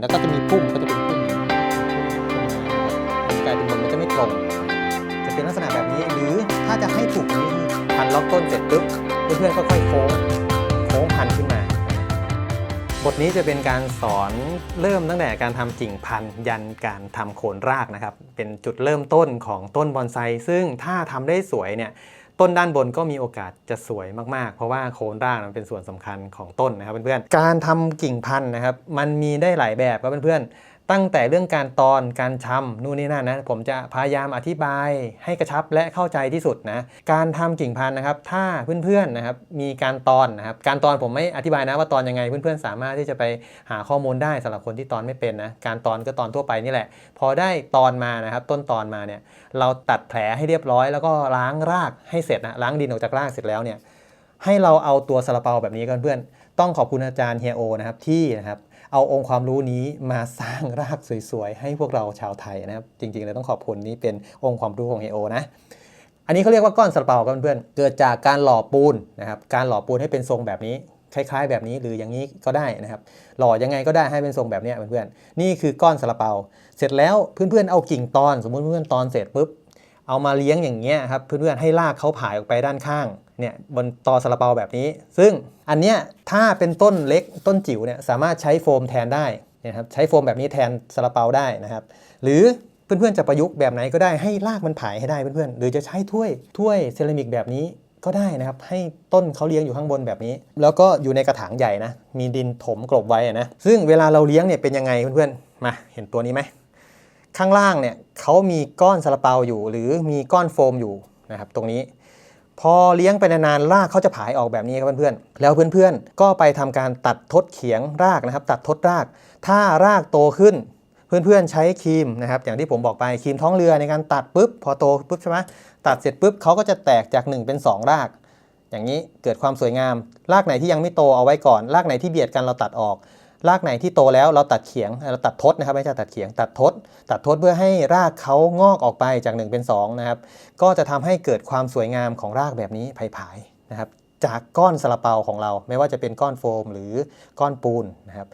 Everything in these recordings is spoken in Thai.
แล้วก็จะมีพุ่มก็จะเป็นพุ่มกลายเป็นมันมันจะไม่ตรง จะเป็นลักษณะแบบนี้ หรือถ้าจะให้ถูกนี้พันล็อกต้นเสร็จปุ๊บเพื่อนๆก็ค่อยโค้งโค้งพันขึ้นมา บทนี้จะเป็นการสอนเริ่มตั้งแต่การทำกิ่งพันยันการทำโคนรากนะครับ เป็นจุดเริ่มต้นของต้นบอนไซซึ่งถ้าทำได้สวยเนี่ย ต้นด้านบนก็มีโอกาสจะสวยมากๆ เพราะว่าโคนรากมันเป็นส่วนสำคัญของต้นนะครับเพื่อนๆ การทำกิ่งพันธุ์นะครับ มันมีได้หลายแบบครับเพื่อนๆ ตั้งแต่เรื่องการตอนการชำนู่นนี่นั่นนะ ผมจะพยายามอธิบายให้กระชับและเข้าใจที่สุดนะการทำกิ่งพันธุ์นะครับ ถ้าเพื่อนๆนะครับมีการตอนนะครับการตอนผมไม่อธิบายนะว่าตอนยังไงเพื่อนๆ สามารถที่จะไปหาข้อมูลได้สำหรับคนที่ตอนไม่เป็นนะการตอนก็ตอนทั่วไปนี่แหละ พอได้ตอนมานะครับ ต้นตอนมาเนี่ยเราตัดแผลให้เรียบร้อย แล้วก็ล้างรากให้เสร็จนะล้างดินออกจากรากเสร็จแล้วเนี่ย ให้เราเอาตัวซาลาเปาแบบนี้กันเพื่อน ต้องขอบคุณอาจารย์เฮียโอนะครับที่นะครับเอาองค์ความรู้นี้มาสร้างรากสวยๆ ให้พวกเราชาวไทยนะครับ จริงๆเลยต้องขอบคุณนี่เป็นองค์ความรู้ของเฮโอนะ อันนี้เขาเรียกว่าก้อนซาลาเปาครับเพื่อนเกิดจากการหล่อปูนนะครับการหล่อปูนให้เป็นทรงแบบนี้คล้ายๆ แบบนี้หรืออย่างนี้ก็ได้นะครับ หล่อยังไงก็ได้ให้เป็นทรงแบบนี้เพื่อนๆนี่คือก้อนซาลาเปา เสร็จแล้วเพื่อนๆเอากิ่งตอน สมมติเพื่อนๆตอนเสร็จปุ๊บเอามาเลี้ยงอย่างเงี้ยครับเพื่อนๆให้รากเขาผายออกไปด้านข้าง เนี่ยบนตอซาลาเปาแบบนี้ ซึ่งอันเนี้ยถ้าเป็นต้นเล็กต้นจิ๋วเนี่ยสามารถใช้โฟมแทนได้นะครับใช้โฟมแบบนี้แทนซาลาเปาได้นะครับ หรือเพื่อนๆจะประยุกต์แบบไหนก็ได้ให้รากมันผายให้ได้เพื่อนๆหรือจะใช้ถ้วยถ้วยเซรามิกแบบนี้ก็ได้นะครับ ให้ต้นเขาเลี้ยงอยู่ข้างบนแบบนี้ แล้วก็อยู่ในกระถางใหญ่นะ มีดินถมกลบไว้นะ ซึ่งเวลาเราเลี้ยงเนี่ยเป็นยังไงเพื่อนๆ มาเห็นตัวนี้ไหม ข้างล่างเนี่ยเขามีก้อนซาลาเปาอยู่ หรือมีก้อนโฟมอยู่นะครับตรงนี้ พอเลี้ยงไปนานๆรากเขาจะผายออกแบบนี้ครับเพื่อนๆ แล้วเพื่อนๆ ก็ไปทำการตัดทดเขียงรากนะครับ ตัดทดราก ถ้ารากโตขึ้น เพื่อนๆใช้ครีมนะครับ อย่างที่ผมบอกไปครีมท้องเรือในการตัดปุ๊บพอโตปุ๊บใช่ไหมตัดเสร็จปุ๊บเขาก็จะแตกจาก 1 เป็น 2 ราก อย่างนี้เกิดความสวยงาม รากไหนที่ยังไม่โตเอาไว้ก่อน รากไหนที่เบียดกันเราตัดออก รากไหนที่โตแล้วเราตัดเขียงเราตัดทดนะครับไม่ใช่ตัดเขียง ตัดทด ตัดทดเพื่อให้รากเขางอกออกไปจาก 1 เป็น2นะครับก็จะทำให้เกิดความสวยงามของรากแบบนี้ผายๆนะครับจากก้อนซาลาเปาของเรา ไม่ว่าจะเป็นก้อนโฟมหรือก้อนปูนนะครับ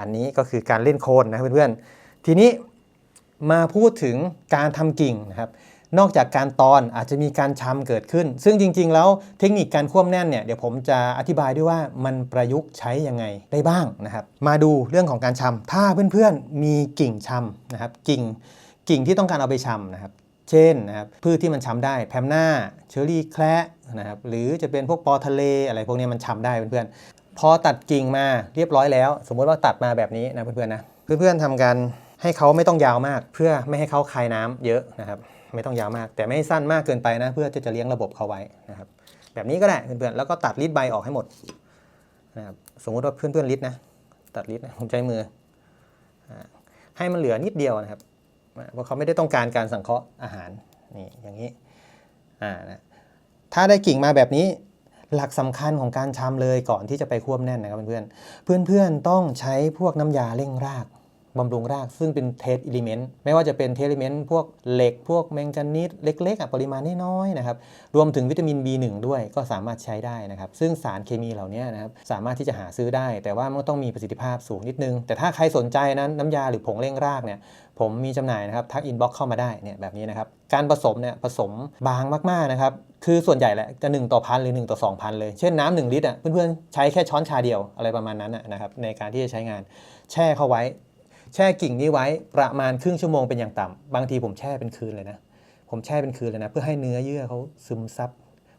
อันนี้ก็คือการเล่นโคนนะเพื่อนๆทีนี้มาพูดถึงการทำกิ่งนะครับ นอกจากการตอนอาจจะมีการชำเกิดขึ้น ซึ่งจริง ๆ แล้วเทคนิคการควบแน่นเนี่ยเดี๋ยวผมจะอธิบายด้วยว่ามันประยุกต์ใช้ยังไงได้บ้างนะครับ มาดูเรื่องของการชำถ้าเพื่อนๆมีกิ่งชำนะครับ กิ่งกิ่งที่ต้องการเอาไปชำนะครับ เช่นนะครับพืชที่มันชำได้แพมหน้าเชอรี่แคระนะครับหรือจะเป็นพวกปอทะเลอะไรพวกนี้มันชำได้เพื่อนๆพอตัดกิ่งมาเรียบร้อยแล้ว สมมติว่าตัดมาแบบนี้นะเพื่อนๆนะเพื่อนๆทำการให้เขาไม่ต้องยาวมากเพื่อไม่ให้เขาคายน้ำเยอะนะครับ ไม่ต้องยาวมาก แต่ไม่ให้สั้นมากเกินไปนะ เพื่อที่จะเลี้ยงระบบเขาไว้นะครับ แบบนี้ก็ได้เพื่อนๆแล้วก็ตัดริดใบออกให้หมดนะครับสมมุติว่าเพื่อนๆริดนะ ตัดริดนะผมใช้มือ ให้มันเหลือนิดเดียวนะครับเพราะเขาไม่ได้ต้องการการสังเคราะห์อาหารนี่อย่างนี้อ่านะถ้าได้กิ่งมาแบบนี้หลักสำคัญของการชำเลยก่อนที่จะไปควบแน่นนะครับเพื่อนๆเพื่อนๆต้องใช้พวกน้ำยาเร่งราก บำรุงรากซึ่งเป็นเทสอิเลเมนต์ไม่ว่าจะเป็นเทสอิเลเมนต์พวกเหล็กพวกแมงกานีสเล็กๆปริมาณน้อยๆนะครับรวมถึงวิตามิน B1 ด้วยก็สามารถใช้ได้นะครับซึ่งสารเคมีเหล่านี้นะครับสามารถที่จะหาซื้อได้ แต่ว่ามันต้องมีประสิทธิภาพสูงนิดนึง แต่ถ้าใครสนใจนั้นน้ำยาหรือผงเร่งรากเนี่ยผมมีจำหน่ายนะครับทักอินบ็อกเข้ามาได้เนี่ยแบบนี้นะครับการผสมเนี่ยผสมบางมากๆนะครับคือส่วนใหญ่แหละจะ 1 ต่อพันหรือ 1 ต่อ 2,000 เลย เช่นน้ำหนึ่งลิตรอะเพื่อนๆ ใช้แค่ช้อนชาเดียวอะไรประมาณนั้นนะนะครับในการที่จะใช้งานแช่เข้าไว้ แช่กิ่งนี้ไว้ประมาณครึ่งชั่วโมงเป็นอย่างต่ำบางทีผมแช่เป็นคืนเลยนะ ผมแช่เป็นคืนเลยนะ เพื่อให้เนื้อเยื่อเขาซึมซับ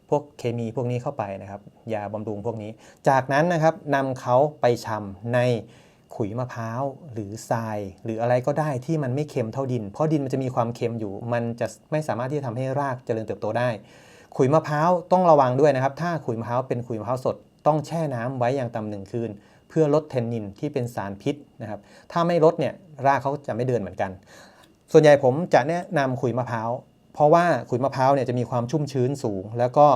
พวกเคมีพวกนี้เข้าไปนะครับยาบำรุงพวกนี้ จากนั้นนะครับนำเขาไปชำในขุยมะพร้าวหรือทราย หรืออะไรก็ได้ที่มันไม่เค็มเท่าดิน เพราะดินมันจะมีความเค็มอยู่ มันจะไม่สามารถที่จะทำให้รากเจริญเติบโตได้ ขุยมะพร้าวต้องระวังด้วยนะครับ ถ้าขุยมะพร้าวเป็นขุยมะพร้าวสด ต้องแช่น้ำไว้อย่างต่ำหนึ่งคืน เพื่อลดเทนนินที่เป็นสารพิษนะครับ ถ้าไม่ลดเนี่ยรากเขาจะไม่เดินเหมือนกัน ส่วนใหญ่ผมจะแนะนำขุยมะพร้าวเพราะว่าขุยมะพร้าวเนี่ยจะมีความชุ่มชื้นสูง แล้วก็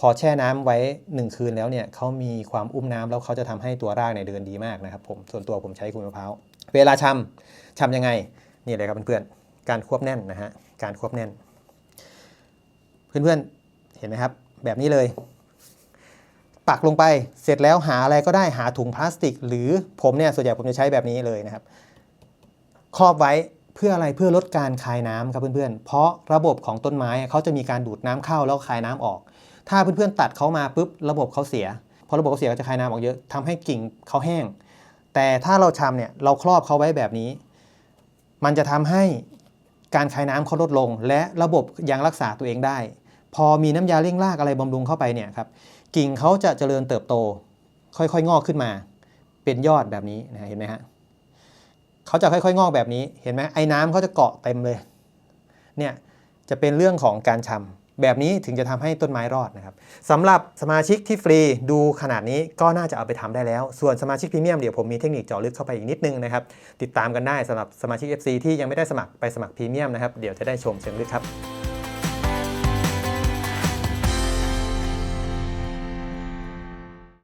พอแช่น้ำไว้ 1 คืนแล้วเนี่ยเขามีความอุ้มน้ำแล้วเขาจะทำให้ตัวรากเนี่ยเดินดีมากนะครับผมส่วนตัวผมใช้ขุยมะพร้าวเวลาชำชำยังไงนี่เลยครับเพื่อนๆการควบแน่นนะฮะการควบแน่น เพื่อนๆเห็นไหมครับ แบบนี้เลย ปักลงไปเสร็จแล้วหาอะไรก็ได้หาถุงพลาสติก หรือผมเนี่ยส่วนใหญ่ผมจะใช้แบบนี้เลยนะครับ ครอบไว้เพื่ออะไรเพื่อลดการคายน้ำครับเพื่อนๆ เพราะระบบของต้นไม้เขาจะมีการดูดน้ำเข้าแล้วคายน้ำออก ถ้าเพื่อนๆตัดเขามาปุ๊บระบบเขาเสียพอระบบเขาเสียก็จะคายน้ำออกเยอะทำให้กิ่งเขาแห้ง แต่ถ้าเราชำเนี่ยเราครอบเขาไว้แบบนี้ มันจะทำให้การคายน้ำเขาลดลง และระบบยังรักษาตัวเองได้ พอมีน้ำยาเร่งรากอะไรบำรุงเข้าไปเนี่ยครับกิ่งเขาจะเจริญเติบโต ค่อยๆ งอกขึ้นมา เป็นยอดแบบนี้นะเห็นไหมฮะเขาจะค่อยๆ งอกแบบนี้เห็นไหมไอ้น้ำเขาจะเกาะเต็มเลยเนี่ยจะเป็นเรื่องของการชำแบบนี้ถึงจะทำให้ต้นไม้รอดนะครับสำหรับสมาชิกที่ฟรีดูขนาดนี้ก็น่าจะเอาไปทำได้แล้ว ส่วนสมาชิกพรีเมียมเดี๋ยวผมมีเทคนิคเจาะลึกเข้าไปอีกนิดนึงนะครับ ติดตามกันได้สำหรับสมาชิก FC ที่ยังไม่ได้สมัครไปสมัครพรีเมียมนะครับ เดี๋ยวจะได้ชมเชิงลึกครับ